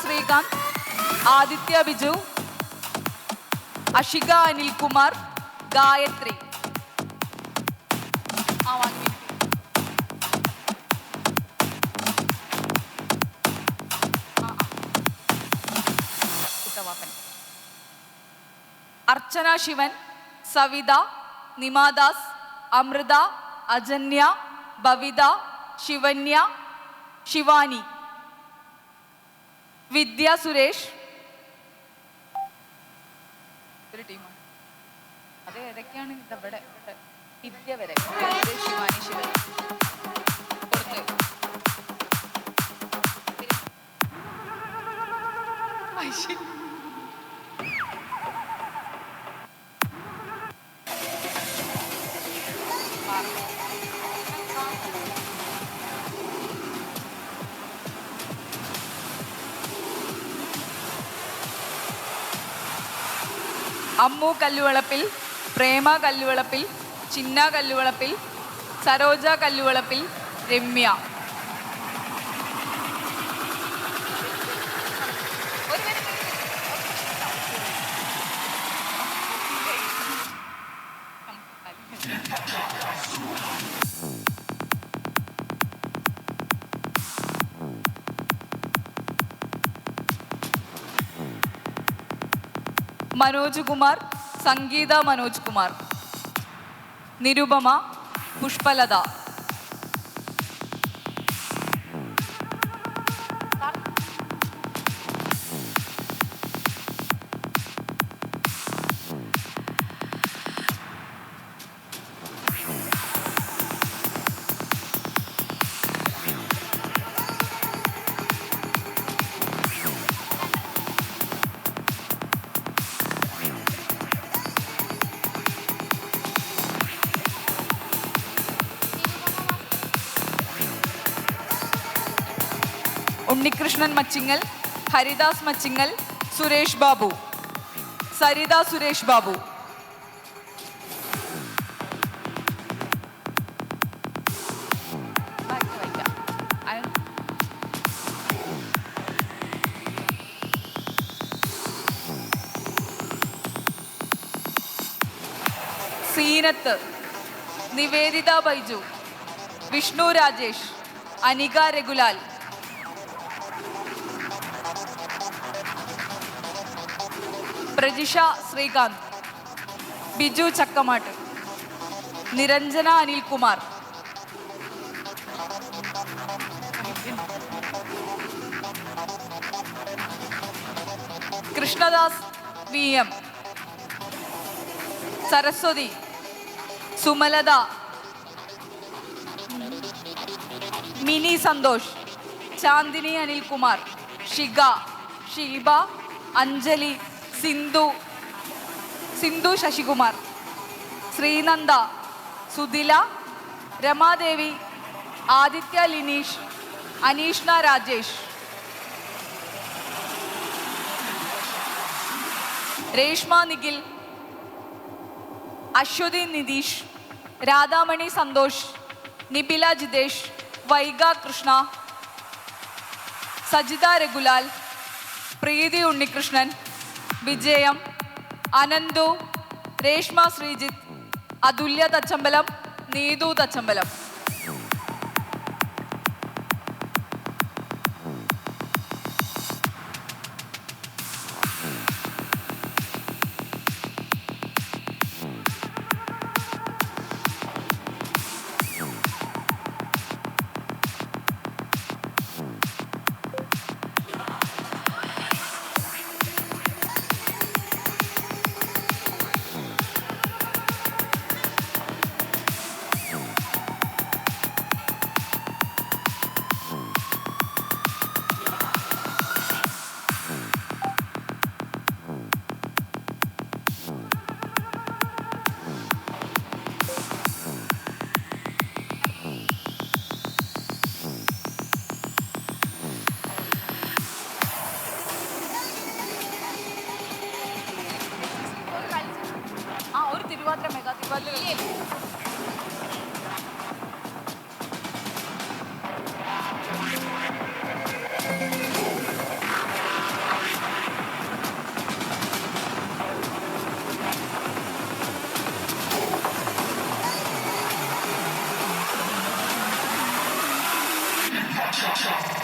ശ്രീകാന്ത് ആദിത്യ ബിജു അഷിക അനിൽകുമാർ ഗായത്രി. അർച്ചന ശിവൻ സവിത നിമാദാസ് അമൃത അജന്യ ഭവിത ശിവന്യ ശിവാനി. വിദ്യ സുരേഷ്. ഒരു ടീമാണ്. അത് ഏതൊക്കെയാണ്? ഇതവിടെ. വിദ്യ വരെ. അമ്മു കല്ലുവളപ്പിൽ പ്രേമ കല്ലുവളപ്പിൽ ചിന്ന കല്ലുവളപ്പിൽ സരോജ കല്ലുവളപ്പിൽ രമ്യ. മനോജ് കുമാർ സംഗീത മനോജ് കുമാർ. നിരുപമ പുഷ്പലത. ഉണ്ണികൃഷ്ണൻ മച്ചിങ്ങൽ ഹരിദാസ് മച്ചിങ്ങൽ സുരേഷ് ബാബു. സരിത സുരേഷ് ബാബു. സീനത്ത് നിവേദിത ബൈജു വിഷ്ണു രാജേഷ് അനിക രഘുലാൽ. Prajisha Sreekanth Biju Chakkamattu Niranjana Anilkumar. Krishnadas V M Saraswathi Sumalatha Mini Santhosh Chandini Anilkumar Shiga Sheeba Anjali Sindhu. Sindhu Sasikumar. Sreenanda Sudhila Ramadevi Aditya Lineesh Aneeshna Rajesh. Reshma Nikhil Aswathi Nitheesh Radhamani Santhosh നിബില Jithesh Vaiga Krishna Sajitha രഘുലാൽ പ്രീതി ഉണ്ണികൃഷ്ണൻ വിജയം അനന്തു രേഷ്മ ശ്രീജിത്ത് അതുല്യ തച്ചമ്പലം നീതു തച്ചമ്പലം. Shut up.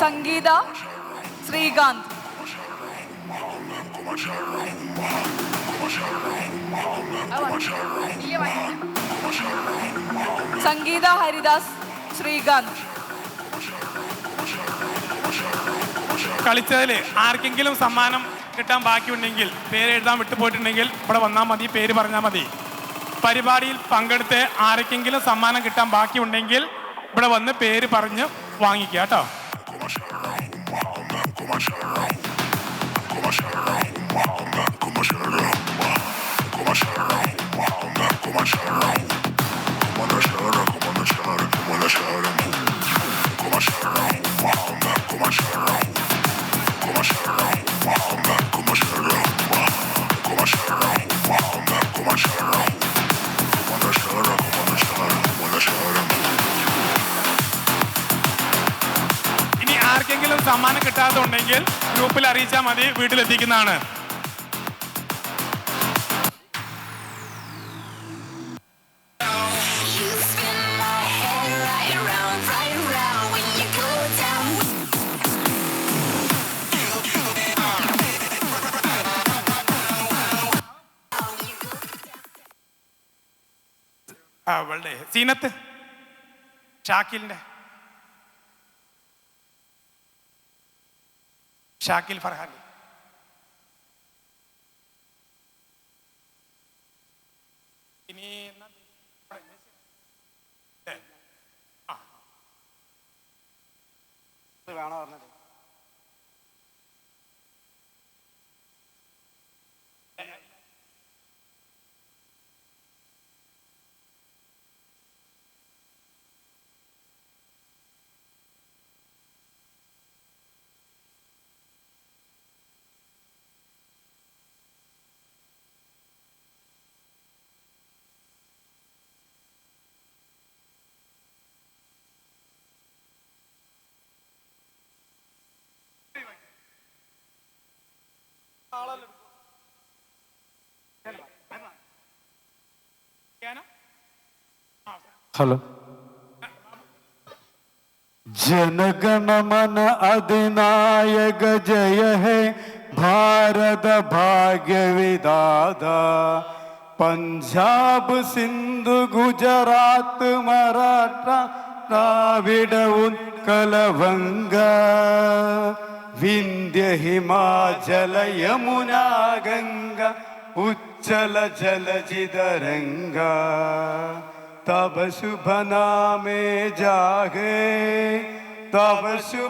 സംഗീത ശ്രീകാന്ത്. സംഗീത ഹരിദാസ് ശ്രീകാന്ത്. കളിച്ചതിൽ ആർക്കെങ്കിലും സമ്മാനം കിട്ടാൻ ബാക്കിയുണ്ടെങ്കിൽ പേര് എഴുതാൻ വിട്ടുപോയിട്ടുണ്ടെങ്കിൽ ഇവിടെ വന്നാൽ മതി പേര് പറഞ്ഞാൽ മതി. പരിപാടിയിൽ പങ്കെടുത്ത് ആർക്കെങ്കിലും സമ്മാനം കിട്ടാൻ ബാക്കിയുണ്ടെങ്കിൽ ഇവിടെ വന്ന് പേര് പറഞ്ഞ് വാങ്ങിക്കുക കേട്ടോ. ഇനി കിട്ടാത്തുണ്ടെങ്കിൽ ഗ്രൂപ്പിൽ അറിയിച്ചാൽ മതി വീട്ടിലെത്തിക്കുന്നതാണ്. അവളുടെ സീനത്ത് my ഷാക്കിൽ ഫർഹാൻ ഇനി വേണോ ഏ, హలో జనగణమన అధినాయక జయ హే భారత భాగ్య విదాత పంజాబ్ సింధు గుజరాత్ మరాఠా ద్రావిడ ఉత్కలవంగ వింధ్య హిమాచల యమునా గంగా ఉచ్చల జలజిదరంగా तब शुभ नामे जागे तब शुभ